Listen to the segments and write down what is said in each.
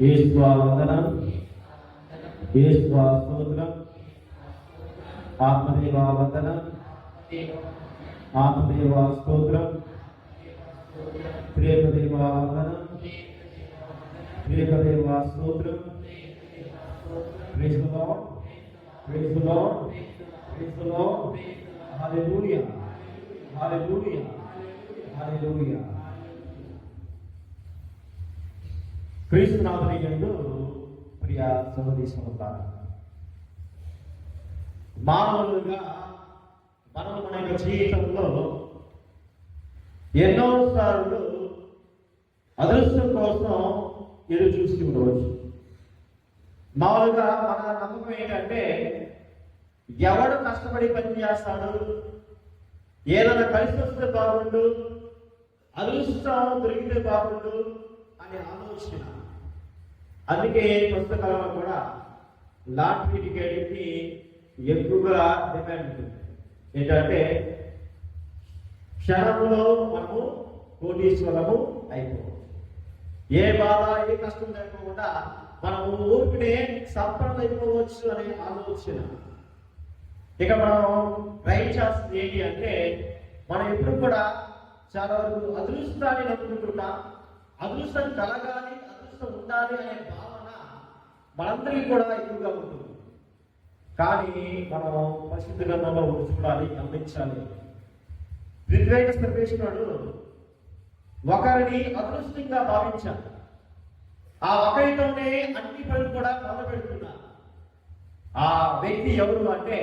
యేసువా వందనం యేసువా స్తోత్రం ఆత్మదేవా వందనం ఆత్మదేవా Praise the Lord. Praise the Lord. Hallelujah. Hallelujah. Hallelujah. క్రీస్తునాథుని ఎందు ప్రియ సహోదరి సహోదరు మానవులుగా మనం మన యొక్క జీవితంలో ఎన్నో సార్లు అదృష్టం కోసం ఎదురు చూసి ఉండవచ్చు మామూలుగా మన నమ్మకం ఏంటంటే ఎవడు కష్టపడి పని చేస్తాడు ఏదైనా కలిసి వస్తే బాగుండు అదృష్టం దొరికితే బాగుండు అనే ఆలోచన. అందుకే పుస్తకాలలో కూడా లాటరీ టికెట్కి ఎక్కువగా డిమాండ్ ఉంటుంది. ఏంటంటే క్షణంలో మనము కోటీశ్వరము అయిపోవచ్చు ఏ బాధ ఏ కష్టం లేకుండా మనము ఊరికనే సంపన్న అయిపోవచ్చు అనే ఆలోచన. ఇక మనం ట్రై చేస్తుంది ఏంటి అంటే మనం ఎప్పుడు కూడా చాలా వరకు అదృష్టాన్ని నమ్ముకుంటున్నాం అదృష్టం కలగాలి అదృష్టం ఉండాలి అనే భావన మనందరికీ కూడా ఎక్కువగా ఉంటుంది. కానీ మనం పరిశుద్ధ గ్రంథంలో ఉంచుకోవాలి గమనించాలి. ఋగ్వేద సర్వేశ్వరుడు ఒకరిని అదృష్టంగా భావించాలి. ఆ ఒకరితోనే అన్ని పనులు కూడా మొదలు ఆ వ్యక్తి ఎవరు అంటే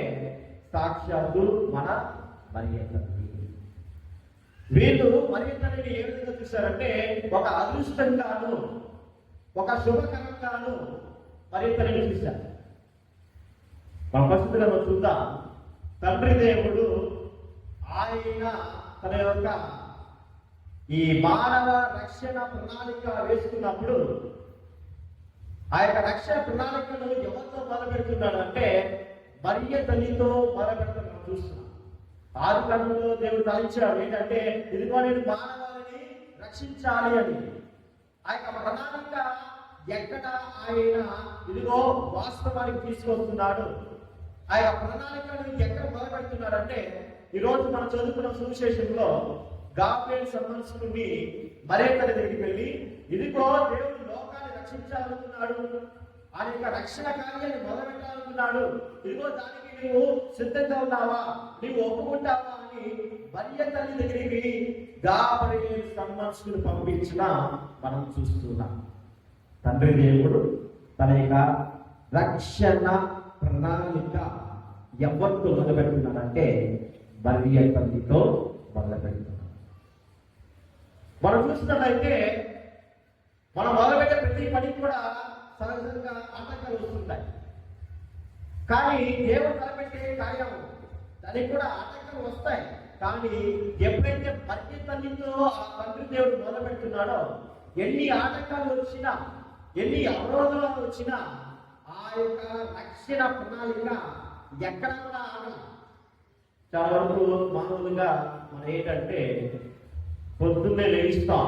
సాక్షాత్తు మన మరియ వీళ్ళు మరియ ఏ విధంగా చూశారంటే ఒక అదృష్టంగాను ఒక శుభకరంగాను మరియ చూశారు. మన పరిస్థితిలో మనం చూద్దాం. తండ్రి దేవుడు ఆయన తన యొక్క ఈ మానవ రక్షణ ప్రణాళిక వేసుకున్నప్పుడు ఆ యొక్క రక్షణ ప్రణాళికను ఎవరితో మొదలుపెడుతున్నాడు అంటే మరియ తల్లితో మొదలు మనం చూస్తున్నాం. ఆరు కన్నులో దేవుడు తలించాడు ఏంటంటే ఇదిగో నేను మానవాళిని రక్షించాలి అని. ఆ యొక్క ప్రణాళిక ఎక్కడ ఆయన ఇదిగో వాస్తవానికి తీసుకొస్తున్నాడు. ఆ యొక్క ప్రణాళికను ఎక్కడ మొదలుపెడుతున్నాడంటే ఈరోజు ఈ రోజు మనం చదువుకున్న సువిశేషంలో గాబ్రియల్ సంబంధించుకుని మరే తల్లి దగ్గరికి వెళ్ళి ఇదిగో దేవుడు రక్షించాలనుకున్నాడు. ఆయన యొక్క రక్షణ కార్యాన్ని మొదలెట్టాలనుకున్నాడు ఇదిగో దానికి నీవు సిద్ధంగా ఉన్నావా? నీవు ఒప్పుకుంటావా అని భర్య తల్లి దగ్గరికి గాబ్రియల్ సంబంధించుకుని పంపించిన మనం చూస్తున్నాం. తండ్రి దేవుడు తన యొక్క రక్షణ ప్రణాళిక ఎవరితో మొదలుపెడుతున్నాడంటే భర్య తల్లితో మొదలుపెడుతున్నాడు. మనం చూసినట్లయితే మనం మొదలుపెట్టే ప్రతి పనికి కూడా సహజంగా ఆటంకాలు వస్తుంటాయి. కానీ దేవుడు తలపెట్టే కార్యం దానికి కూడా ఆటంకాలు వస్తాయి. కానీ ఎప్పుడైతే మధ్య తల్లితో ఆ తండ్రి దేవుడు మొదలు పెడుతున్నాడో ఎన్ని ఆటంకాలు వచ్చినా ఎన్ని అవరోధాలు వచ్చినా ఆ యొక్క రక్షణ ప్రణాళిక ఎక్కడ కూడా ఆగదు. చాలా వరకు మామూలుగా మనం ఏంటంటే పొద్దున్నే లేస్తాం.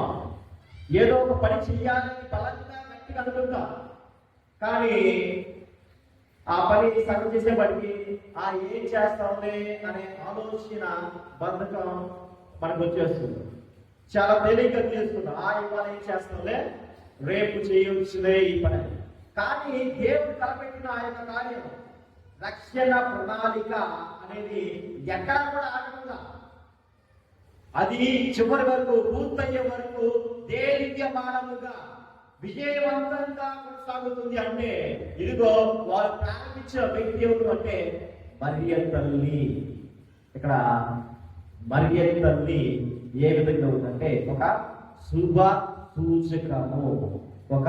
ఏదో ఒక పని చెయ్యాలని బలంగా గట్టిగా అనుకుంటాం. కానీ ఆ పని సగం చేసేపటికి ఆ ఏం చేస్తాంలే అనే ఆలోచన బంధకం మనకు వచ్చేస్తుంది. చాలా తేలిగ్గా చేసుకుంటాం. ఆ ఇవాళ ఏం చేస్తాంలే రేపు చేయవచ్చులే ఈ పని. కానీ దేవుడు తలపెట్టిన ఆ యొక్క కార్యం రక్షణ ప్రణాళిక అనేది ఎక్కడా కూడా ఆగకుండా అది చివరి వరకు పూర్తయ్యే వరకు దేనికమానముగా విజయవంతంగా కొనసాగుతుంది అంటే ఇదిగో వారు ప్రారంభించిన వ్యక్తి ఎవరు అంటే మరియ తల్లి. ఇక్కడ మరియ తల్లి ఏ విధంగా ఉందంటే ఒక శుభ సూచకము ఒక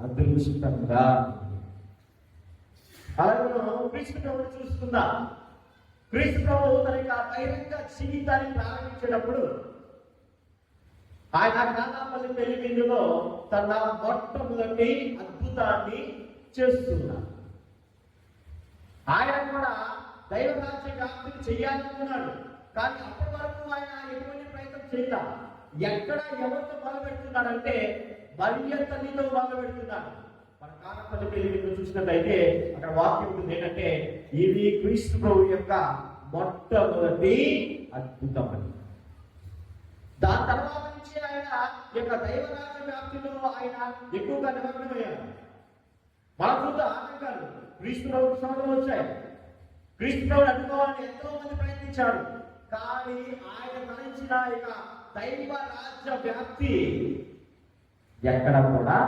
అదృష్టంగా అలాగే మనం క్రీస్తు చూసుకుందాం? క్రీస్తు ప్రభు తన యొక్క బహిరంగ జీవితాన్ని ప్రారంభించేటప్పుడు ఆయన కానాపల్లి పెళ్ళి విందులో తన మొట్టమొదటి అద్భుతాన్ని చేస్తున్నారు ఆయన కూడా దైవ రాజ్య వ్యాప్తిని చేయాలనుకున్నాడు. కానీ అప్పటి వరకు ఆయన ఎటువంటి ప్రయత్నం చేయట ఎక్కడ ఎవరితో మొదలు పెడుతున్నాడంటే మరియ తల్లితో మొదలు పెడుతున్నాడు మన పెళ్ళి మీరు చూసినట్లయితే అక్కడ వాక్యం ఉంటుంది ఏంటంటే ఇది క్రీస్తు ప్రభు యొక్క మొట్టమొదటి అద్భుతం అని దాని తర్వాత నుంచి ఆయన ఈ యొక్క దైవరాజ్య వ్యాప్తిలో ఆయన ఎక్కువగా నిమగ్నమయ్యారు. మన చూద్ద ఆటంకాలు క్రీస్తు ప్రభు సమయంలో వచ్చాయి. క్రీస్తు ప్రభుని అడ్డుకోవాలని ఎంతో మంది ప్రయత్నించారు. కానీ ఆయన తలంచిన యొక్క దైవ రాజ్య వ్యాప్తి ఎక్కడ కూడా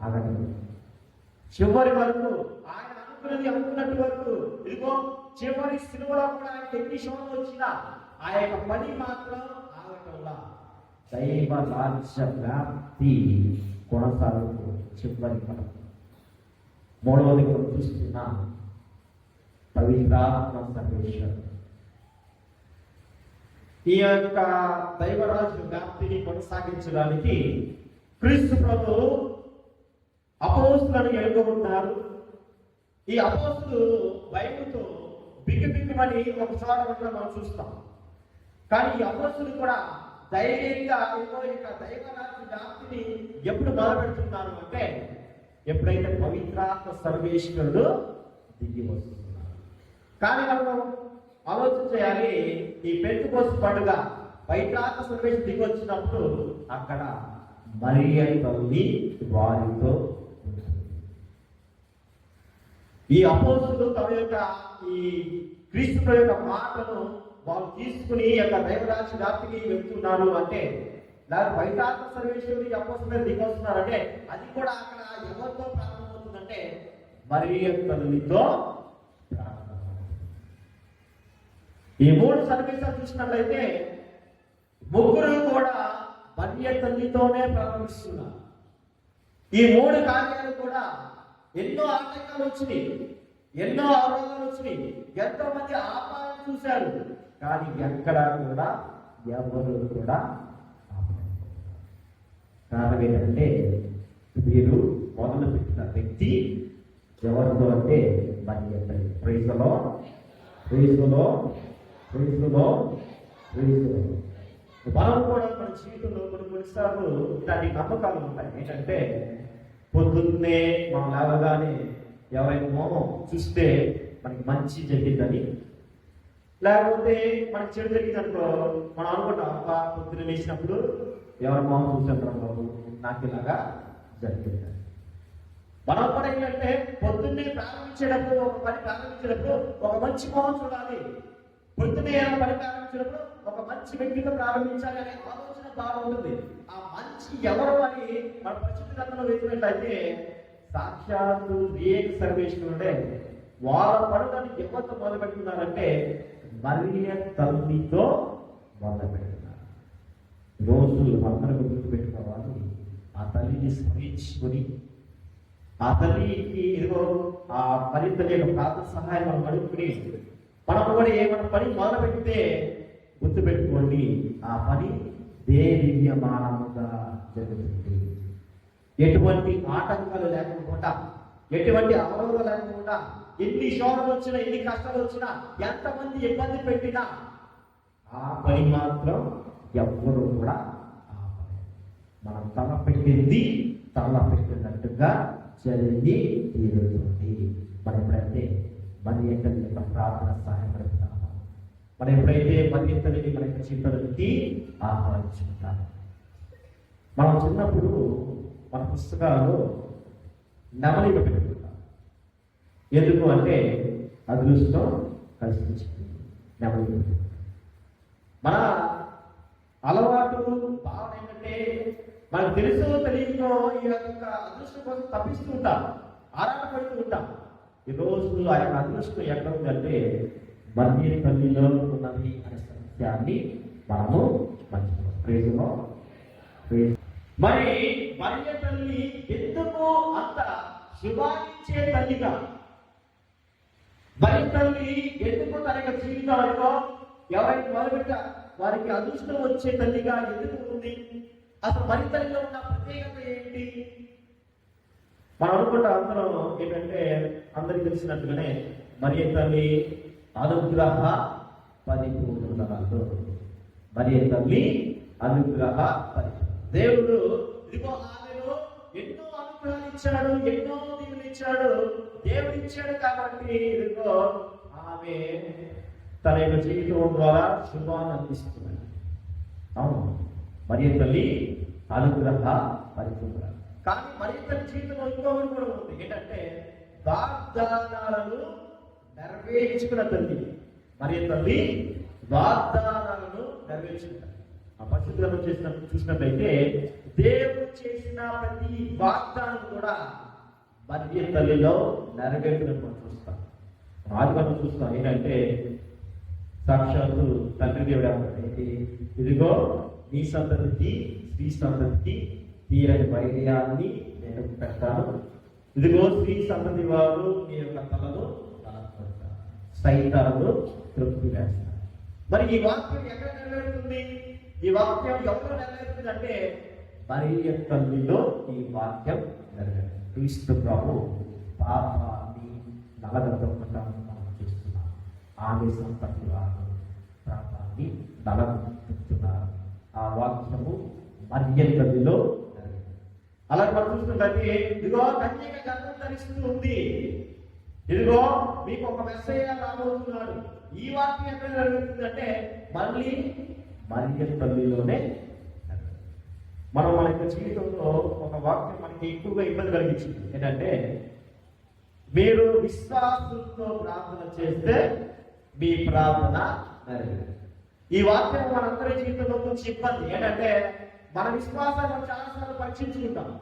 ఆగండి. చివరి వరకు ఆయన అనుకున్నది అనుకున్నట్టు వరకు. ఇదిగో చివరి సినిమాలో కూడా ఆయన ఎన్ని శోధనలు వచ్చినా ఆ యొక్క పని మాత్రం ఆగటంలా దైవ రాజ్య వ్యాప్తి కొనసాగుతూ చివరి వరకు. మూడవది మనం చూస్తున్నా. పవిత్రాత్మ సర్వేశ్వర్. ఈ యొక్క దైవరాజు వ్యాప్తిని కొనసాగించడానికి క్రీస్తు ప్రభు అపోస్తులను ఎన్నుకుంటున్నారు ఈ అపోస్తులు బైబిల్తో బిగ్గు ఒకసారి ఒక చోట మనం చూస్తాం. కానీ ఈ అపోస్తులు కూడా ధైర్యంగా ఇదిగో ఈ యొక్క దైవరాజు వ్యాప్తిని ఎప్పుడు మొదలుపెడుతున్నారు అంటే ఎప్పుడైతే పవిత్రాత్మ సర్వేశ్వరుడు దిగి వస్తున్నారు కానీ మనం ఆలోచన చేయాలి ఈ పెంతుకోసు పండుగ పవిత్రాత్మ సర్వేశ్వరుడు దిగి వచ్చినప్పుడు అక్కడ మరియ తల్లి వారితో ఈ అపోస్తులు తమ యొక్క ఈ క్రీస్తు యొక్క మాటను వాళ్ళు తీసుకుని యొక్క దైవరాశి వ్యాప్తికి వెళ్తున్నారు అంటే దాని వైతాత్మ సర్వేశ్వరుడు ఈ అపోస్తుల మీద దిగొస్తున్నారంటే అది కూడా అక్కడ ఎవరితో ప్రారంభమవుతుందంటే మరియ తల్లితో ఈ మూడు సర్వీసులు చూసినట్లయితే ముగ్గురు కూడా బన్య తల్లితోనే ప్రారంభిస్తున్నారు. ఈ మూడు కార్యాలు కూడా ఎన్నో ఆటంకాలు వచ్చినాయి. ఎన్నో అవరోధాలు వచ్చినాయి. ఎంతో మంది ఆపాలను చూశారు. కానీ ఎక్కడ కూడా ఎవరు కూడా కారణం ఏంటంటే మీరు మొదలు పెట్టిన వ్యక్తి ఎవరితో అంటే మరియ తల్లి ప్రైజలో ప్రైజలో ప్రైజలో ప్రైజలో మనం కూడా మన జీవితంలో కొన్ని కొన్నిసార్లు ఇలాంటి నమ్మకాలు ఉంటాయి. ఏంటంటే పొద్దున్నే మనం లేవగానే ఎవరైనా చూస్తే మనకి మంచి జరిగిందని. లేకపోతే మనకి చెడు జరిగింది అనుకో మనం అనుకుంటాం అప్ప పొద్దున్న లేచినప్పుడు ఎవరి మోహం చూస్తుంటారు బాబు నాకు ఇలాగా జరిగింది మనం కూడా ఏంటంటే పొద్దున్నే ప్రారంభించేటప్పుడు ఒక పని ప్రారంభించేటప్పుడు ఒక మంచి మోహం చూడాలి. పొద్దున్నే పని ప్రారంభించినప్పుడు ఒక మంచి వ్యక్తితో ప్రారంభించాలి అనే ఆలోచన బాగుంటుంది ఆ మంచి ఎవరు అని మన పరిశుద్ధ గ్రంథంలో వేసినట్లయితే సాక్షాత్తు వివేక సర్వేశ్వరుడే వాళ్ళ పనులను ఎవరితో మొదలు పెట్టుకున్నారంటే మరియ తల్లితో మొదలు పెట్టుకున్నారు రోజు అందరూ గుర్తుపెట్టుకోవాలి ఆ తల్లిని స్మరించుకొని ఆ తల్లికి ఏదో ఆ మరి తల్లి యొక్క ప్రార్థన సహాయం మనం అడుగుకుని మనం కూడా ఏమైనా పని మొదలు పెడితే గుర్తుపెట్టుకోండి. ఆ పని దేవియమానముగా జరుగుతుంది. ఎటువంటి ఆటంకాలు లేకుండా ఎటువంటి అవరోధాలు లేకుండా ఎన్ని శోధనలు వచ్చినా ఎన్ని కష్టాలు వచ్చినా ఎంతమంది ఇబ్బంది పెట్టినా ఆ పని మాత్రం ఎవ్వరు కూడా మనం తల పెట్టింది తల పెట్టినట్టుగా జరిగి తీరుతుంది. మరి ఎప్పుడైతే మరి ఎక్కడ ప్రార్థన సహాయపడుతుంది మనం ఎప్పుడైతే మరి ఎంతని మన యొక్క జీవితానికి ఆహ్వానించుకుంటాం. మనం చిన్నప్పుడు మన పుస్తకాలు నెమలిక పెట్టుకుంటాం. ఎందుకు అంటే అదృష్టం కలిసి నెమలి నెమలిక మన అలవాటు భావన ఏంటంటే మనకు తెలుసు తెలియదో ఈ యొక్క అదృష్టం కోసం తప్పిస్తూ ఉంటాం. ఆరాటపడుతూ ఉంటాం. ఈ రోజు ఆ యొక్క అదృష్టం ఎక్కడ ఉందంటే మధ్య తల్లిలో ఉన్నది అనే సత్యాన్ని మనము మర్చిపోతాం మరి మర్య తల్లి ఎందుకు అంత శుభానిచ్చే తల్లిగా? మరి తల్లి ఎందుకు తన యొక్క జీవితంలో ఎవరైతే మొదలుపెట్ట వారికి అదృష్టం వచ్చే తల్లిగా ఎందుకు ఉంది? అసలు మరి తల్లిలో ఉన్న ప్రత్యేకత ఏంటి? మనం అనుకుంటా అందరం ఏంటంటే అందరికి తెలిసినట్టుగానే మరి తల్లి అనుగ్రహ పరిపూర్ణురాలు మరి తల్లి? అనుగ్రహ పరిపూర్ణ దేవుడు ఇదిగో ఆమెను ఎన్నో అనుగ్రహాలు ఇచ్చాడు ఎన్నో దీవులు ఇచ్చాడు దేవుడు ఇచ్చాడు కాబట్టి ఇదిగో ఆమె తన యొక్క జీవితం ద్వారా శుభాన్ని అందిస్తున్నాడు అవును. మరి తల్లి? అనుగ్రహ పరిపూర్ణ కానీ మరి తల్లి జీవితంలో ఇంకొకటి కూడా ఉంది? ఏంటంటే వాగ్దానాలను నెరవేర్చుకున్న తల్లి. మరి తల్లి వాగ్దానాలను నెరవేర్చుకుంటారు ఆ పరిస్థితులను చేసిన చూసినట్లయితే దేవుడు చేసిన ప్రతి వాగ్దానం కూడా మరి తల్లిలో నెరవేర్చినట్టు మనం చూస్తాం. ఆది మనం చూస్తాం ఏంటంటే సాక్షాత్తు తండ్రి దేవుడు ఏమంటాడు? ఇదిగో నీ సంతతికి స్త్రీ సంతతికి తీరని వైర్యాన్ని నేను పెడతాను ఇదిగో స్త్రీ సంతతి వారు నీ యొక్క తలను సైతాను తృప్తి మరి ఈ వాక్యం ఎక్కడ నెరవేరుతుంది? ఈ వాక్యం ఎవరు నెరవేరుతుంది అంటే మరి తల్లిలో ఈ వాక్యం నెరవేరుతుంది? క్రీస్తు ప్రభు పాపాన్ని నలగొట్టకుండా మనం చూస్తున్నాం. ఆమె సంపత్తి వారు పాపాన్ని నలగొట్టుతున్నారు ఆ వాక్యము మరియ తల్లిలో అలా మనం చూస్తున్నట్టు ఇదిగో కన్యక గర్భం ధరిస్తూ ఉంది. ఇదిగో మీకు ఒక మెసేజ్ రాబోతున్నాడు. ఈ వాక్యం ఎక్కడ జరుగుతుందంటే మళ్ళీ మరియం తల్లిలోనే మనం మన యొక్క జీవితంలో ఒక వాక్యం మనకి ఎక్కువగా ఇబ్బంది కలిగించింది. ఏంటంటే మీరు విశ్వాసంతో ప్రార్థన చేస్తే మీ ప్రార్థన నెరవేరుతుంది. ఈ వాక్యం మనందరి జీవితంలో కొంచెం ఇబ్బంది. ఏంటంటే మన విశ్వాసాన్ని చాలాసార్లు పరీక్షించుకుంటాం.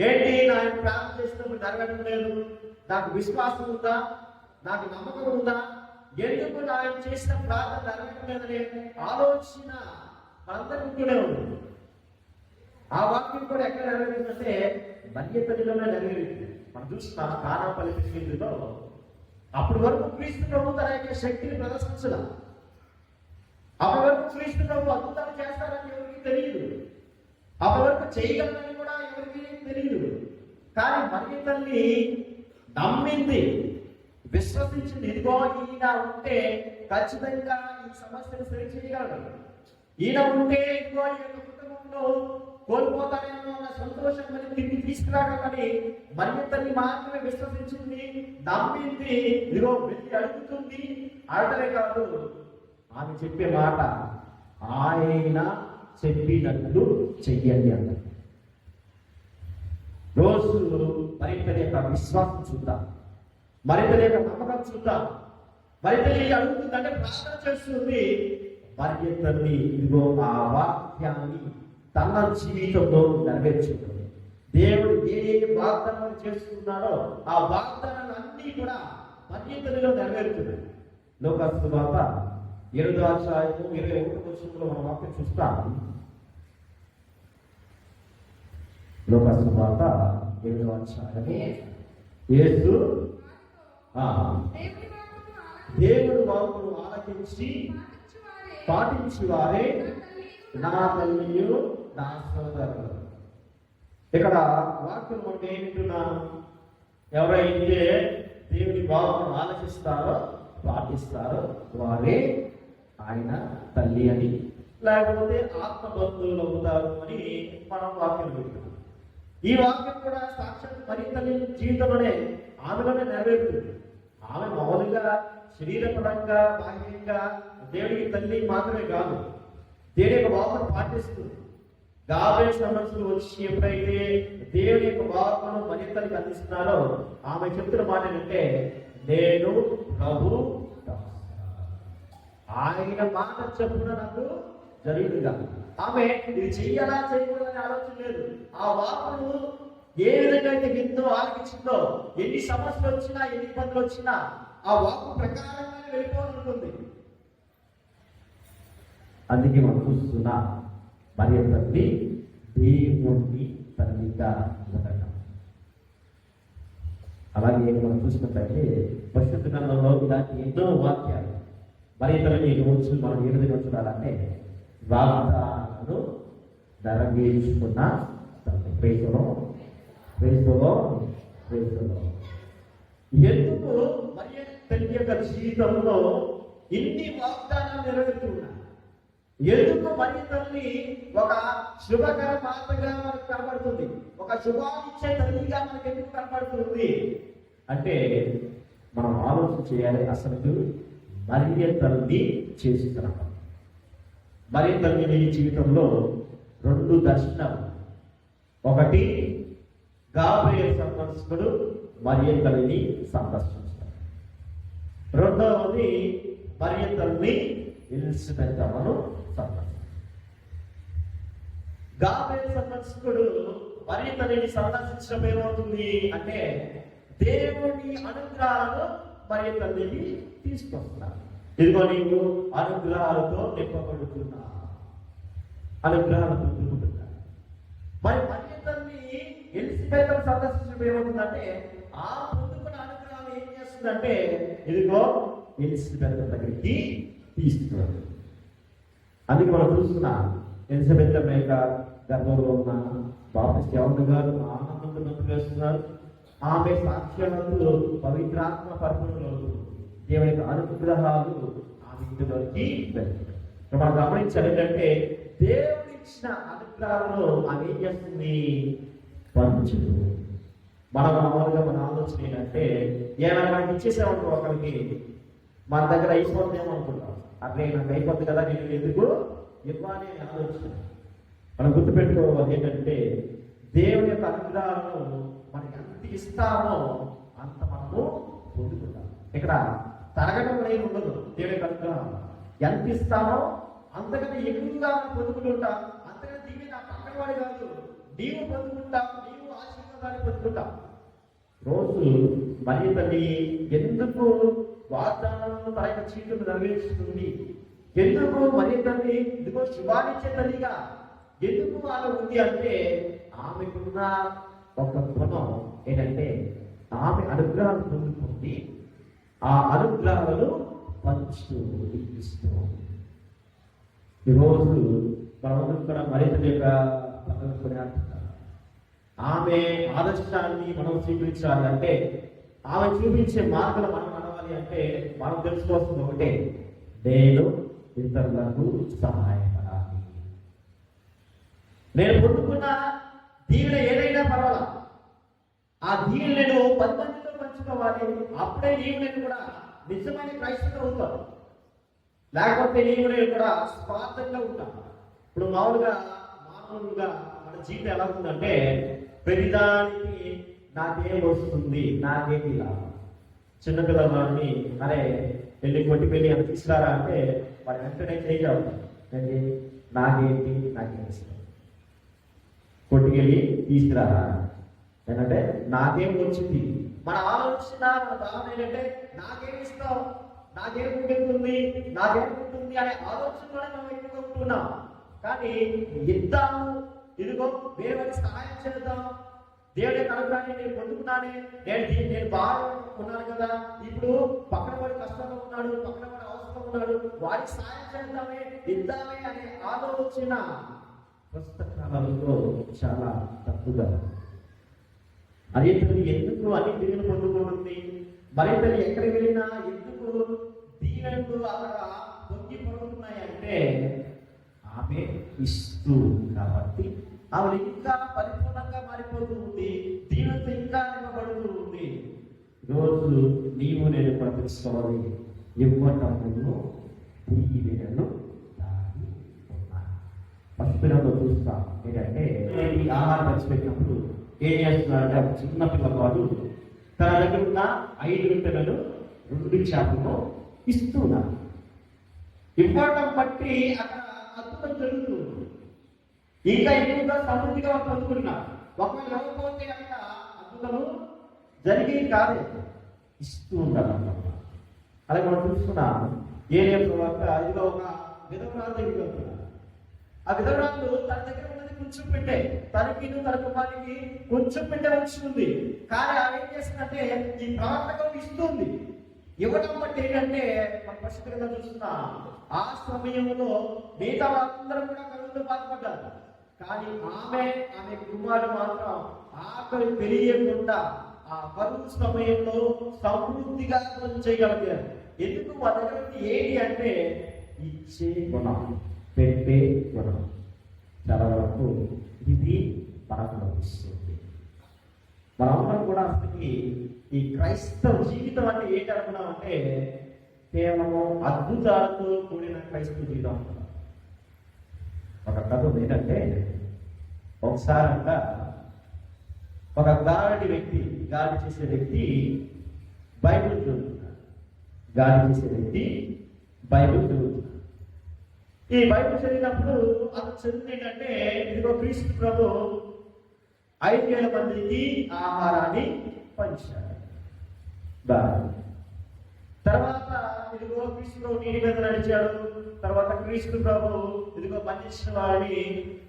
ఏంటి? నా ప్రార్థన చేసినప్పుడు నెరవేరడం లేదు. నాకు విశ్వాసం ఉందా? నాకు నమ్మకం ఉందా? ఎందుకు ఆయన చేసిన ప్రార్థన నెరవేరడం లేదనే ఆలోచన మనందరి ఉంది. ఆ వాక్యం కూడా ఎక్కడ నెరవేరిందంటే మన్యతనిలోనే నెరవేరింది మనం చూసిన కానాపల్లి కృష్ణుడిలో అప్పటి వరకు క్రీస్తు ప్రభు తన యొక్క శక్తిని ప్రదర్శించల. అప్పటి వరకు క్రీస్తు ప్రభు అద్భుతాలు చేస్తారని ఎవరికి తెలియదు. అప్పటి వరకు చేయగలరని కూడా ఎవరికి తెలియదు. కానీ మన్య తల్లి నమ్మింది. విశ్వసించింది ఇదిగో ఈయన ఉంటే ఖచ్చితంగా ఈ సమస్యను సరి చేయగలడు. ఈయన ఉంటే ఇదిగో ఈ యొక్క కుటుంబంలో కోల్పోతానేమో అన్న సంతోషం మరి తిరిగి తీసుకురాగలని మరింతని మాత్రమే విశ్వసించింది నమ్మింది ఇదిగో వెళ్ళి అడుగుతుంది. అడగలే కాదు. ఆమె చెప్పే మాట ఆయన చెప్పినట్లు చెయ్యండి అన్నది. రోజు మరింత యొక్క విశ్వాసం చూద్దాం. మరింత యొక్క నమ్మకం చూద్దాం. మరింత అడుగుతుందంటే ప్రార్థన చేస్తుంది. మరింతని ఇదిగో ఆ వాక్యాన్ని తన జీవితంలో నెరవేర్చుకుంటుంది. దేవుడు ఏ ఏ వాగ్దానాలు చేస్తున్నాడో ఆ వాగ్దానాలు అన్నీ కూడా మరి నెరవేరుతున్నాయి. లోకాసు వార్త ఎనిమిదో అధ్యాయము ఇరవై ఒకటి మనం మన వాక్యం చూస్తాం లోకాసు వార్త ఎనిమిదో అధ్యాయము. యేసు దేవుడు వాకును ఆలకించి పాటించి వారే నా తల్లియు నా సోదరులు. ఇక్కడ వాక్యం అంటే ఏమిటున్నాను ఎవరైతే దేవుని వాకును ఆలోచిస్తారో పాటిస్తారో వారే ఆయన తల్లి అని. లేకపోతే ఆత్మబంధువులు అవుతారు అని మనం వాక్యం వింటున్నాం. ఈ వాక్యం కూడా సాక్షాత్ పరితని జీవితంలోనే ఆమెలోనే నెరవేరుతుంది. ఆమె మామూలుగా శరీరపరంగా బాహ్యంగా దేవుడికి తల్లి మాత్రమే కాదు దేవుని యొక్క భావన పాటిస్తుంది. గాబే సమస్యలు వచ్చి ఎప్పుడైతే దేవుని యొక్క వాక్కును మరి అందిస్తున్నారో ఆమె చెప్తున్న మాట ఏంటంటే నేను ప్రభు ఆయన మాట చెప్పున నాకు జరుగుతుందా ఆమె ఇది చెయ్యాలా చేయకూడదనే ఆలోచన లేదు. ఆ వాకును ఏ విధంగా అయితే విందో ఆలకించిందో ఎన్ని సమస్యలు వచ్చినా ఎన్ని ఇబ్బందులు వచ్చినా ఆ వాకు ప్రకారంగానే వెళ్ళిపోతుంది అందుకే మనం చూస్తున్నా మరి తల్లి దేవుణ్ణి తల్లిగా ఉండటం అలాగే మనం చూసినట్లయితే పరిశుద్ధ గ్రంథంలో ఇలాంటి ఎన్నో వాక్యాలు. మరి తల్లి రోజు మనం ఏ విధంగా చూడాలంటే వాగ్దానాలను నెరవేర్చుకున్న తల్లి ప్రేసలో ప్రేసలో ప్రేసలో ఎందుకు? మరి తల్లి యొక్క జీవితంలో ఇన్ని వాగ్దానాలు నెరవేరుతున్నాయి ఎందుకు మరి తల్లి ఒక శుభకర పాత్రగా మనకు కనబడుతుంది? ఒక శుభాన్నిచ్చే తల్లిగా మనకు ఎందుకు కనబడుతుంది? అంటే మనం ఆలోచన చేయాలి అసలు మరియ తల్లి చేస్తున్నాం మరియ తల్లి జీవితంలో రెండు దర్శనం. ఒకటి గాబ్రియల్ సందర్శకుడు మరియ తల్లిని సందర్శించాడు. రెండవది మరియ తల్లిని ఎలిజబెత్ అమ్మను సందర్శించాడు. గాబ్రియల్ సందర్శకుడు మరియ తల్లిని సందర్శించడం ఏమవుతుంది అంటే దేవుని అనుగ్రహాలను మరియ తల్లిని తీసుకొస్తున్నారు ఇదిగో నీవు అనుగ్రహాలతో నింపబడుతున్నా అనుగ్రహాలతో మరి మరియ తల్లి సందర్శించడం ఏమవుతుందంటే ఆ పొందుకున్న అనుగ్రహం ఏం చేస్తుందంటే ఇదిగో ఎలిసిపెద్ద దగ్గరికి తీసుకురాదు అందుకే మనం చూస్తున్నాం ఎలిజబెత్ మేక గర్భంలో ఉన్న బాబు ఎవరు గారు ఆనందంతో నొప్పి వేస్తున్నారు. ఆమె సాక్ష్యవంతులు పవిత్రాత్మ పరిపూర్ణలు. దేవుని యొక్క అనుగ్రహాలు ఆ విందులోకి మనం గమనించాలి ఏంటంటే దేవుడు ఇచ్చిన అనుగ్రహాలను అది ఏం చేస్తుంది పంచుడు మన మామూలుగా మన ఆలోచన ఏంటంటే ఏమైనా మనకి ఇచ్చేసామనుకో ఒకరికి మన దగ్గర అయిపోతుందేమో అనుకుంటాం. అట్లే నాకు అయిపోతుంది కదా నేను ఎందుకు? ఇవ్వాలి అని ఆలోచన. మనం గుర్తుపెట్టుకోవాలి ఏంటంటే దేవుని యొక్క అనుగ్రహాలను మనకి ఎంత ఇస్తామో అంత మనము పొందుకుంటాం. ఇక్కడ తరగడం అనేది ఉండదు. దేవుని కనుక ఎంత ఇస్తానో అంతకంటే ఎక్కువగా మనం అంతకంటే దీన్ని నా పక్కన వాడి కాదు. నీవు పొందుకుంటా నీవు ఆశీర్వాదాన్ని పొందుకుంటా. రోజు మరి తల్లి ఎందుకు వాగ్దానాలను తన యొక్క చీటును నెరవేర్చుతుంది ఎందుకు మరి తల్లి ఇదిగో శివానిచ్చే తల్లిగా ఎందుకు అలా ఉంది అంటే ఆమెకున్న ఒక గుణం ఏంటంటే ఆమె అనుగ్రహాలు పొందుతుంది ఆ అనుగ్రహాలను పంచుతూ వినిపిస్తూ ఈరోజు మనమందరం కూడా మరింత యొక్క పక్కనుకునే ఆమె ఆదర్శాన్ని మనం స్వీకరించాలంటే ఆమె చూపించే మార్గం మనం నడవాలి అంటే మనం తెలుసుకోవాల్సింది ఒకటే నేను ఇతరులకు సహాయపడాలి. నేను పొందుకున్న దీవెన ఏదైనా పర్వాలా? ఆ దీవెనను పది మందితో పంచుకోవాలి. అప్పుడే నీవు కూడా నిజమైన క్రైస్తవులు అవుతాను లేకపోతే నీవు నేను కూడా స్వార్థంగా ఉంటాం ఇప్పుడు మామూలుగా మామూలుగా మన జీవితం ఎలా ఉందంటే ప్రతిదానికి నాకేం వస్తుంది నాకేంటి లాభం చిన్నపిల్లవాడిని అరే వెళ్ళి కొట్టి పెళ్ళి అని తీసుకురారా? అంటే వాడు వెంటనే చేయాలి ఏంటి? నాకేంటి? నాకేం ఇష్టం కొట్టుకెళ్ళి తీసుకురారా? ఏంటంటే నాకేం వచ్చింది? మన ఆలోచన మన భావన ఏంటంటే నాకేం ఇస్తావు? నాకేం ఉంటుంది నాకేం ఉంటుంది అనే ఆలోచనలోనే మనం ఎక్కువగా ఉంటున్నాం. కానీ ఇద్దాము ఇదిగో దేవుడికి సహాయం చేద్దాం. దేవుడి యొక్క అనుగ్రహాన్ని నేను పొందుకున్నానే. నేను దీన్ని నేను బాగా ఉన్నాను కదా. ఇప్పుడు పక్కన వాడు కష్టంగా ఉన్నాడు పక్కన వాడు అవసరం ఉన్నాడు. వాడికి సహాయం చేద్దామే ఇద్దామే అనే ఆలోచన ప్రస్తుత కాలంలో చాలా తప్పుగా అదే తల్లి ఎందుకు అన్ని దీవెన పొందుకుంటుంది మరి తల్లి ఎక్కడికి వెళ్ళినా ఎందుకు దీవెనలు అక్కడ పొంగి పడుతున్నాయి అంటే ఆమె ఇస్తూ కాబట్టి ఆమె ఇంకా పరిపూర్ణంగా మారిపోతూ ఉంది. దీవెనతో ఇంకా నింపబడుతూ ఉంది. రోజు నీవు నేను కూడా తెలుసుకోవాలి ఇవ్వటమును దీవెనను దాగి ఉన్నాయి పసిపిల్లలు చూస్తాం. ఏంటంటే ఈ ఆహారం పంచిపెట్టినప్పుడు ఏం చేస్తున్నారంటే ఒక చిన్న పిల్లవాడు తన దగ్గర ఉన్న ఐదు రొట్టెలను రెండు చేపలు ఇస్తున్నారు ఇవ్వటం బట్టి అక్కడ అద్భుతం జరుగుతుంది ఇంకా ఎక్కువగా సమృద్ధిగా వాళ్ళు ఒకవేళ ఇవ్వకపోతే అక్కడ అద్భుతము జరిగి కాదు. ఇస్తూ ఉంటారు అన్నమాట అలాగే మనం చూస్తున్నాం ఏరియా తర్వాత ఇదిలో ఒక విధవరాలు దగ్గరికి ఆ విధవరాలు తన దగ్గర కొంచెం పెట్టే తనకి తన కుమారికి కొంచెం పెట్టే ఉంది. కానీ ఆమె ఏం చేస్తుందంటే ఈ ప్రవర్తకం ఇస్తుంది. ఇవ్వడం బట్టి ఏంటంటే మన పరిస్థితిగా చూస్తున్నా ఆ సమయంలో మిగతా వాళ్ళందరూ కూడా కరువుతో బాధపడ్డారు. కానీ ఆమె ఆమె కుమారుడు మాత్రం ఆకలి తెలియకుండా ఆ కరువు సమయంలో సమృద్ధిగా చేయగలిగారు. ఎందుకు? వాళ్ళ దగ్గర ఏంటి అంటే ఇచ్చే గుణం పెట్టే గుణం. చాలా వరకు ఇది మనకు లభిస్తుంది. మనందరం కూడా అసలుకి ఈ క్రైస్తవ జీవితం అంటే ఏంటి అనుకున్నామంటే కేవలము అద్భుతాలతో కూడిన క్రైస్తవ జీవితం అనుకున్నాం. ఒక కథ ఉంది ఏంటంటే ఒకసారి అంట ఒక గాలి వ్యక్తి గాలి చేసే వ్యక్తి బైబిల్ చదువుతున్నాడు. గాలి చేసే వ్యక్తి బైబిల్ చదువుతున్నాడు. ఈ బైబిల్ చదివినప్పుడు అతను చదివింది ఏంటంటే ఇదిగో క్రీస్తు ప్రభు ఐదు వేల మందికి ఆహారాన్ని పంచాడు. తర్వాత ఇదిగో క్రీస్తు ప్రభు నీటి మీద నడిచాడు. తర్వాత క్రీస్తు ప్రభు ఇదిగో పనిచేసిన వాడిని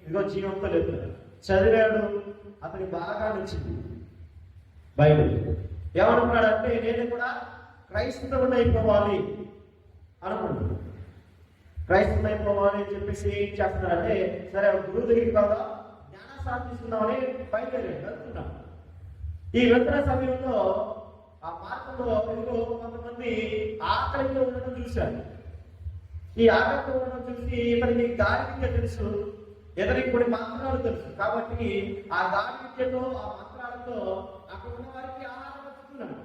ఇదిగో జీవంతో లేపుతాడు చదివాడు అతనికి బాగా నచ్చింది. బైబిల్. ఏమనుకున్నాడంటే నేను కూడా క్రైస్తవుని అయిపోవాలి అనుకుంటున్నాను క్రైస్తవుని అయిపోవాలి అని చెప్పేసి ఏం చేస్తున్నారంటే సరే గురువు దగ్గరికి కాదా జ్ఞానసారం సాధిస్తున్నామని బయలుదేరాడు వెళ్తున్నాం. ఈ వెళ్తున్న సమయంలో ఆ మార్గంలో ఇదిగో కొంతమంది ఆకలితో ఉండడం చూశారు. ఈ ఆకలితో ఉండడం చూసి ఇతనికి గాలి విద్య తెలుసు ఇతనికి కొన్ని మంత్రాలు తెలుసు. కాబట్టి ఆ గాలి విద్యతో ఆ మంత్రాలతో అక్కడ ఉన్న వారికి ఆహారం పెడుతున్నాడు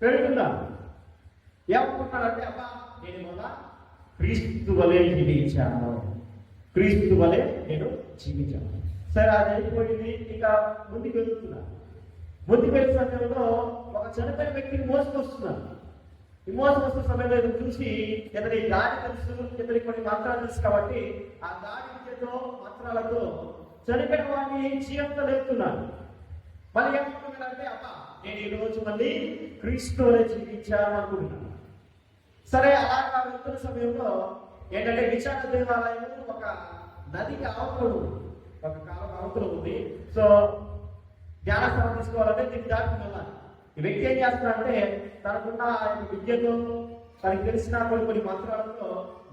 పెడుతున్నాడు ఏమనుకుంటున్నాడంటే అబ్బా నేను ఇవాళ క్రీస్తు వలె జీవించాను. క్రీస్తు వలె నేను జీవించాను. సరే అది అయిపోయింది. ఇంకా ముందుకు వెళ్తున్నా. ముందుకు వెళ్ళిన సమయంలో ఒక చనిపోయిన వ్యక్తిని మోసుకొస్తున్నాను ఈ మోసుకొస్తున్న సమయంలో చూసి ఇతని దాడి తెలుసు ఇతని కొన్ని మంత్రాలు తెలుసు కాబట్టి ఆ దాడి విద్యతో మంత్రాలతో చనిపోయిన వాడిని చీయంతో లేపుతున్నాను మళ్ళీ ఏమనుకున్నాడంటే అబ్బా నేను ఈ రోజు మళ్ళీ క్రీస్తువులే జీవించాను అనుకుంటున్నాను. సరే అలాగా వెళ్తున్న సమయంలో ఏంటంటే విశాఖ దేవాలయం ఒక నదికి అవతలు ఒక కాలం అవతలు ఉంది. సో ధ్యానస్థానం తీసుకోవాలంటే దీన్ని దాటి వెళ్ళాలి. ఈ వ్యక్తి ఏం చేస్తున్నాడంటే తనకున్న ఆయన విద్యతో తనకు తెలిసిన కొన్ని కొన్ని మంత్రాలతో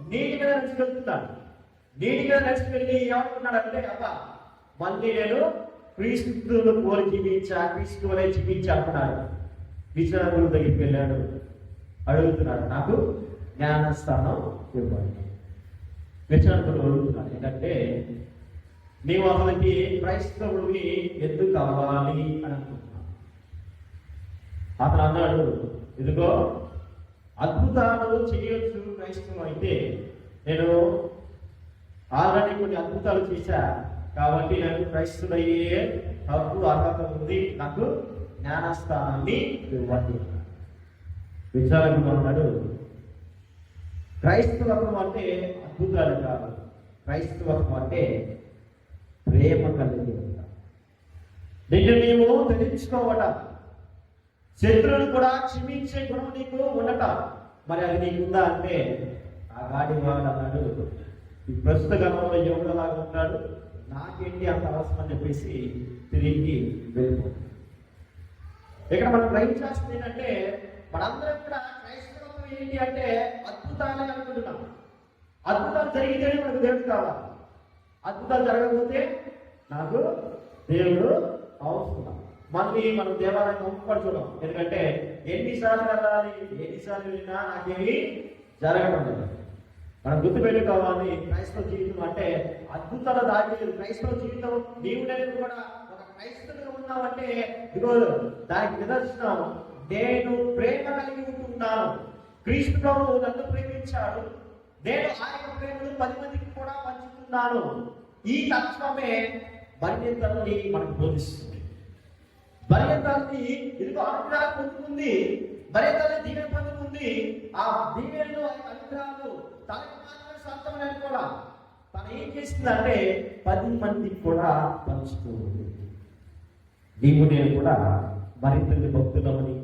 నీటి మీద నడిచి వెళ్తున్నాడు. నీటి మీద నడిచి వెళ్ళి ఏమనుకున్నాడంటే అబ్బా మళ్ళీ నేను క్రీస్తును పోలి జీవించా క్రీస్తు వలె జీవించా అంటున్నాడు. విచారణ దగ్గరికి వెళ్ళాడు. అడుగుతున్నాడు. నాకు జ్ఞానస్థానం ఇవ్వండి. విచారణ అడుగుతున్నాడు. ఏంటంటే నీవు అసలుకి క్రైస్తవుడివి ఎందుకు అవ్వాలి అని అనుకుంటున్నాను అతను అన్నాడు ఇదిగో అద్భుతాలు చేయొచ్చు క్రైస్తవం అయితే నేను ఆల్రెడీ కొన్ని అద్భుతాలు చేశా. కాబట్టి నాకు క్రైస్తుడయ్యే హక్కు అర్హత ఉంది. నాకు జ్ఞానస్థానాన్ని ఇవ్వండి. విచారంగా ఉన్నాడు క్రైస్తవత్వం అంటే అద్భుతాలు కాదు. క్రైస్తవత్వం అంటే ప్రేమ కలిగి నిన్ను నీవు తెలుసుకోవట శత్రువులు కూడా క్షమించే గుణం నీకు ఉండట మరి అది నీకుందా అంటే ఆ గాడి వాడు అన్నాడు. ఈ ప్రస్తుత గమంలో ఎవరిలాగా ఉన్నాడు. నాకేంటి అంత అవసరం అని చెప్పేసి తిరిగి వెళ్ళిపోతుంది ఇక్కడ మనం గ్రహించాల్సింది ఏంటంటే మనందరం కూడా క్రైస్తవం ఏంటి అంటే అద్భుతాలే అనుకుంటున్నాం. అద్భుతాలు జరిగితేనే మనకు దేవుడు కావాలి. అద్భుతాలు జరగకపోతే నాకు దేవుడు అవసరం. మళ్ళీ మనం దేవాలయం ఒప్పుకొని ఎందుకంటే ఎన్నిసార్లు వెళ్ళాలి ఎన్నిసార్లు వెళ్ళినా నాకేమి జరగడం లేదు. మనం గుర్తుపెట్టుకోవాలి క్రైస్తవ జీవితం అంటే అద్భుతాల దాటి క్రైస్తవ జీవితం నీవు నేను కూడా ఒక క్రైస్తవుగా ఉన్నామంటే ఇదిగో దానికి నిదర్శనం నేను ప్రేమ కలిగి ఉంటున్నాను. క్రీస్తు ప్రభు నన్ను ప్రేమించాడు. నేను ఆయన ప్రేమను పది మందికి కూడా పంచుతున్నాను. ఈ తత్వమే మర్యాదల్ని మనకు బోధిస్తుంది. మర్యాదల్ని ఇదిగో అనుగ్రహం పొందుతుంది. మర్యాదల్ని దీవెన పొందుతుంది. ఆ దీవెనలు ఆ అనుగ్రహాలు తనకి మాత్రమే సొంతమని అనుకోవడం తను ఏం చేస్తుందంటే పది మందికి కూడా పంచుతూ ఉంది నీవు నేను కూడా మరింత భక్తులమని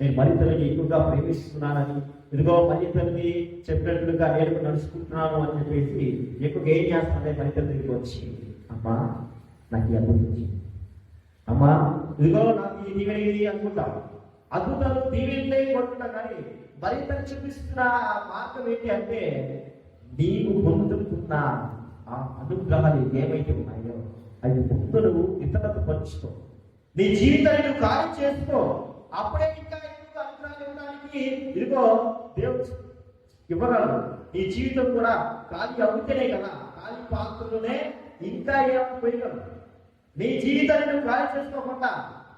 నేను మరింతలకి ఎక్కువగా ప్రేమిస్తున్నానని ఇదిగో మరింతల్ని చెప్పినట్లుగా నేను నడుచుకుంటున్నాను అని చెప్పేసి ఎక్కువగా ఏం చేస్తానంటే మరింతల దగ్గరికి వచ్చి అమ్మా నాకు అద్భుతం అమ్మా ఇదిగో నాకు ఈ దీవెన ఇది అనుకుంటా అద్భుతాలు దీవెనలే కొట్టున్నా కానీ మరింత చూపిస్తున్న ఆ మార్గం ఏంటి అంటే నీవు పొందుతున్న ఆ అనుగ్రహాలు ఏమైతే ఉన్నాయో అవి పొందులు ఇతరులకు పంచుకో. నీ జీవితాన్ని నువ్వు కార్యం చేసుకో. అప్పుడే ఇంకా ఇవ్వడానికి ఇదిగో దేవుడు ఇవ్వగలరు నీ జీవితం కూడా ఖాళీ అవుతేనే కదా ఖాళీ పాత్రలోనే ఇంకా ఏమైనా పోయగలరు నీ జీవితాన్ని నువ్వు ఖాళీ చేసుకోకుండా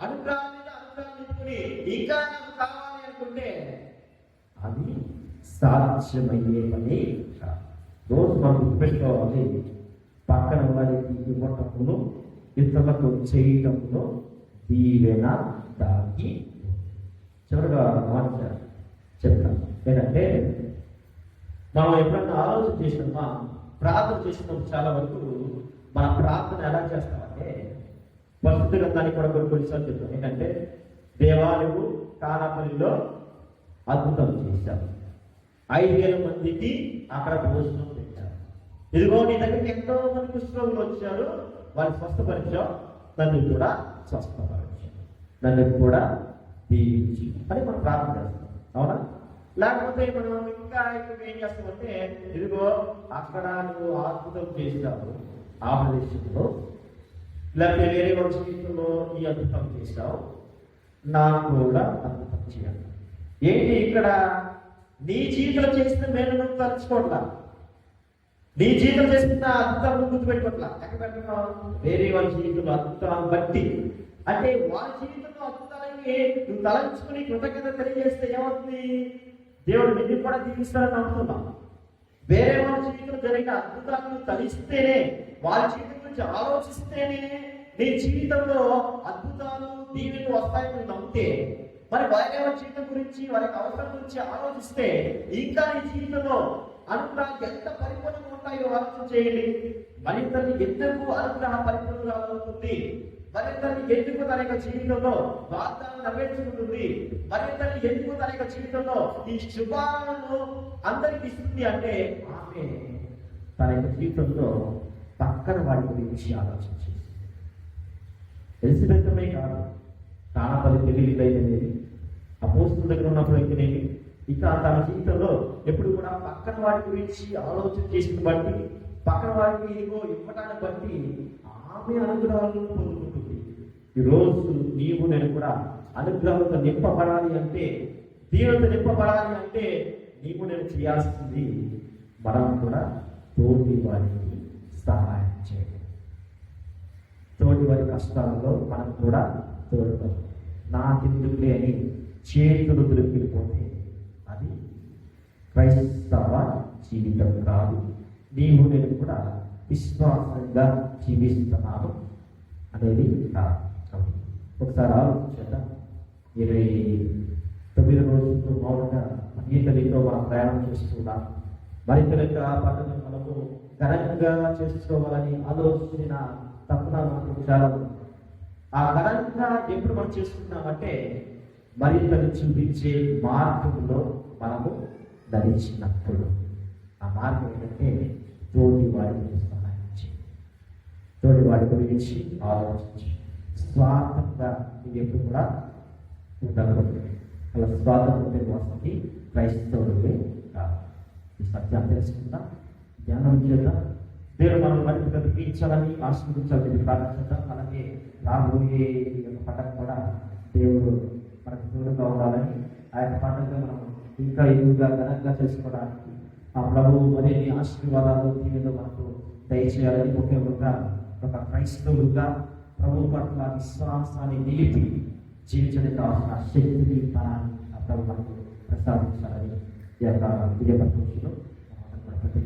అనుగ్రహాన్ని మీద అనుగ్రహం నింపుకుని ఇంకా నాకు కావాలి అనుకుంటే అది సాధ్యమయ్యే పని రోజు మనం గుర్తుపెట్టుకోవాలి పక్కన వారికి ఇవ్వటమును ఇతరులకు చేయటమును దీవెన దాగి చివరిగా మాట చెప్తాను ఏంటంటే మనం ఎప్పుడన్నా ఆలోచన చేసినమ్మా ప్రార్థన చేసినప్పుడు చాలా వరకు మన ప్రార్థన ఎలా చేస్తామంటే పరిశుద్ధ గ్రంథానికి కూడా కొన్ని కొన్నిసార్లు చెప్తాం. ఏంటంటే దేవాలయము కానాపల్లిలో అద్భుతం చేశారు ఐదు వేల మందికి అక్కడ భోజనం పెట్టారు ఇదిగో నీ దగ్గరికి ఎంతో మంది కుష్ఠరోగులు వచ్చారు. వారిని స్వస్థపరిచాం నన్ను కూడా స్వస్థపరిచాం నన్ను కూడా దీవించి అని మనం ప్రార్థన చేస్తాం అవునా? లేకపోతే మనం ఇంకా ఇప్పుడు ఏం చేస్తామంటే ఇదిగో అక్కడ నువ్వు అద్భుతం చేసినావు ఆ ప్రదేశంలో లేకపోతే వేరే ఒక జీవితంలో ఈ అద్భుతం చేసినావు నాకు కూడా అద్భుతం చేయాలి. ఏంటి ఇక్కడ? నీ జీవితంలో చేసిన మేలు తలుచుకోవట్లా నీ జీవితం చేసిన అద్భుతాలను నువ్వు గుర్తుపెట్టుకోవట్లా ఎక్కడ పెట్టుకున్నావు వేరే వాళ్ళ జీవితంలో అద్భుతాలను బట్టి. అంటే వాళ్ళ జీవితంలో అద్భుతాలకి నువ్వు తలంచుకుని కృతజ్ఞత తెలియజేస్తే ఏమవుతుంది? దేవుడు నిన్ను కూడా దీవిస్తాడని నమ్ముతున్నాం వేరే వాళ్ళ జీవితంలో జరిగిన అద్భుతాలను తలిస్తేనే వాళ్ళ జీవితం గురించి ఆలోచిస్తేనే నీ జీవితంలో అద్భుతాలు దీవెలు వస్తాయని నువ్వు నమ్మితే మరి వారి వారి జీవితం గురించి వారికి అవసరం గురించి ఆలోచిస్తే ఇంకా నీ జీవితంలో అనుగ్రహాలు ఎంత పరిపూర్ణంగా ఉంటాయో ఆలోచన చేయండి. మరింతని ఎంతకు అనుగ్రహం పరిపూర్ణంగా అవుతుంది మరింతని ఎందుకు తన యొక్క జీవితంలో వాగ్దానం నెరవేర్చుకుంటుంది? మరింతని ఎందుకు తన యొక్క జీవితంలో ఈ శుభాలను అందరికి ఇస్తుంది అంటే ఆమె తన యొక్క జీవితంలో పక్కన వాడి గురించి ఆలోచించి ఎలిజబెత్తమే కాదు తానపల్లి పెళ్ళి అయితేనేది అపోస్తుల దగ్గర ఉన్నప్పుడు అయితేనేది ఇక తన జీవితంలో ఎప్పుడు కూడా పక్కన వాడి గురించి ఆలోచన చేసిన బట్టి పక్కన వారికి ఇదిగో ఇవ్వటాన్ని బట్టి ఆమె అనుగ్రహాలను పొందుకుంటుంది. ఈరోజు నీవు నేను కూడా అనుగ్రహంతో నింపబడాలి అంటే దీవెనతో నింపబడాలి అంటే నీవు నేను చేయాల్సింది మనం కూడా తోటి వారికి సహాయం చేయాలి. తోటి వారి కష్టాలలో మనం కూడా తోడుతాం నాకెందుకులే అని చేతులు దొరికిపోతే అది క్రైస్తవ జీవితం కాదు. నీవు నేను కూడా విశ్వాసంగా జీవిస్తున్నాను అనేది ఒకసారి ఆలోచించేద్దాం. ఇరవై తొమ్మిది రోజులు మౌనంగా గీతలితో మనం ప్రయాణం చేస్తున్నాం మరింత యొక్క పద్ధతి మనకు ఘనంగా చేసుకోవాలని ఆలోచించిన తప్పున మనకు చాలా ఆ ఘనంగా ఎప్పుడు మనం చేసుకున్నామంటే మరింతను చూపించే మార్గంలో మనము ధరించినప్పుడు ఆ మార్గం ఏంటంటే తోటి వాడికి సహాయించి తోటి వాడి గురించి ఆలోచించి స్వార్థంగా ఇది ఎప్పుడు కూడా ఉండకూడదు. అలా స్వాతంత్రం వస్తుంది క్రైస్తవులే కాదు. ఈ సత్యాన్ని తెలుసుకుందాం. ధ్యానం చేద్దాం. దేవుడు మనం మరింతగా తీర్చాలని ఆశీర్వదించాలని ప్రార్థించాం అలాగే రాబోయే ఈ యొక్క పండుగ కూడా దేవుడు మనకు దూరంగా ఉండాలని ఆ యొక్క పండుగ మనం ఇంకా ఎక్కువగా ఘనంగా చేసుకోవడానికి ఆ ప్రభు మరి ఆశీర్వాదాలు దీవెన మనకు దయచేయాలని ముఖ్యంగా ఒక క్రైస్తవులుగా ప్రభు పట్ల విశ్వాసాన్ని నిలిపి జీవించడం కావాల్సిన శక్తిని బలాన్ని ఆ మనకు ప్రసాదించాలని ఈ యొక్క విజయపక్షంలో ప్రతి